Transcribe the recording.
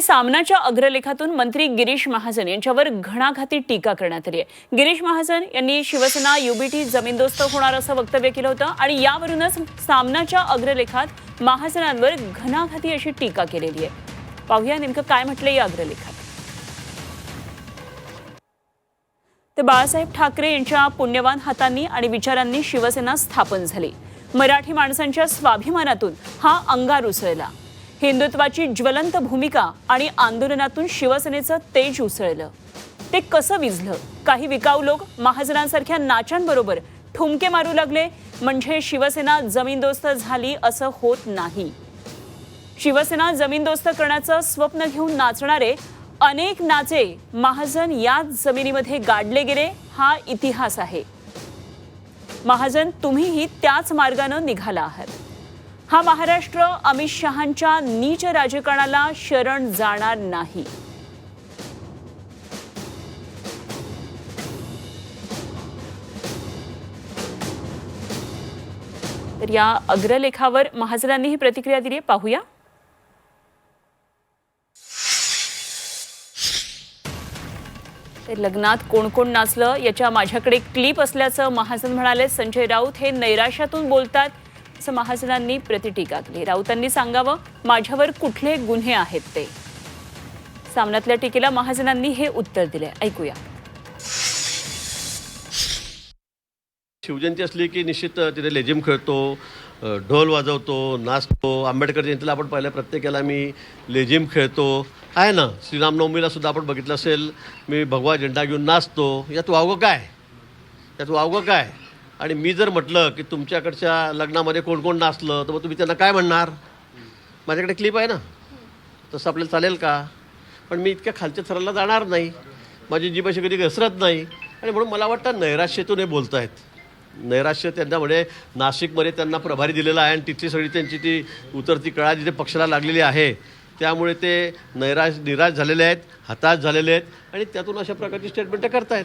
यावेळी सामनाच्या अग्रलेखातून मंत्री गिरीश महाजन यांच्यावर घणाघाती टीका करण्यात आली आहे. गिरीश महाजन यांनी शिवसेना युबीटी जमीनदोस्त होणार असं वक्तव्य केलं होतं आणि यावरूनच सामनाच्या अग्रलेखात महाजनांवर घणाघाती अशी टीका केलेली आहे. पाहूया नेमकं काय म्हटलं या अग्रलेखात. ते बाळासाहेब ठाकरे यांच्या पुण्यवान हातांनी आणि विचारांनी शिवसेना स्थापन झाली. मराठी माणसांच्या स्वाभिमानातून हा अंगार उसळला. हिंदुत्वाची ज्वलंत भूमिका आणि आंदोलनातून शिवसेनेचं तेज उसळलं. ते कसं विझलं? काही विकाऊ लोक महाजनांसारख्या नाचांबरोबर ठुमके मारू लागले. म्हणजे शिवसेना जमीनदोस्त झाली असं होत नाही. शिवसेना जमीनदोस्त करण्याचं स्वप्न घेऊन नाचणारे अनेक नाचे महाजन याच जमिनीमध्ये गाडले गेले हा इतिहास आहे. महाजन तुम्हीही त्याच मार्गानं निघाला आहात. हा महाराष्ट्र अमित शहांच्या नीच राजकारणाला शरण जाणार नाही. तर या अग्रलेखावर महाजनांनी ही प्रतिक्रिया दिली आहे. पाहूया. लग्नात कोण कोण नाचलं याच्या माझ्याकडे क्लिप असल्याचं महाजन म्हणाले. संजय राऊत हे नैराश्यातून बोलतात. असं महाजनांनी प्रतिटीका केली. राऊतांनी सांगावं माझ्यावर कुठले गुन्हे आहेत ते. सामन्यातल्या टीकेला महाजनांनी हे उत्तर दिले. ऐकूया. शिवजयंती असली की निश्चित तिथे लेझिम खेळतो ढोल वाजवतो नाचतो. आंबेडकर जयंतीला आपण पाहिलं प्रत्येकाला मी लेझिम खेळतो. आहे ना? श्रीरामनवमीला सुद्धा आपण बघितलं असेल मी भगवा झेंडा घेऊन नाचतो. यात वावगं काय? यात वावगं काय? आणि मी जर म्हटलं की तुमच्याकडच्या लग्नामध्ये कोण कोण नाचलं तर मग तुम्ही त्यांना काय म्हणणार? माझ्याकडे क्लिप आहे ना. तसं आपल्याला चालेल का? पण मी इतक्या खालच्या थराला जाणार नाही. माझी जीभ अशी कधी घसरत नाही. आणि म्हणून मला वाटतं नैराश्यतून हे बोलत आहेत नैराश्य त्यांना म्हणजे नाशिकमध्ये त्यांना प्रभारी दिलेला आहे आणि तिथली सगळी त्यांची ती उतरती कळा जिथे पक्षाला लागलेली आहे. त्यामुळे ते नैराश निराश झालेले आहेत हताश झालेले आहेत आणि त्यातून अशा प्रकारची स्टेटमेंट करतायत.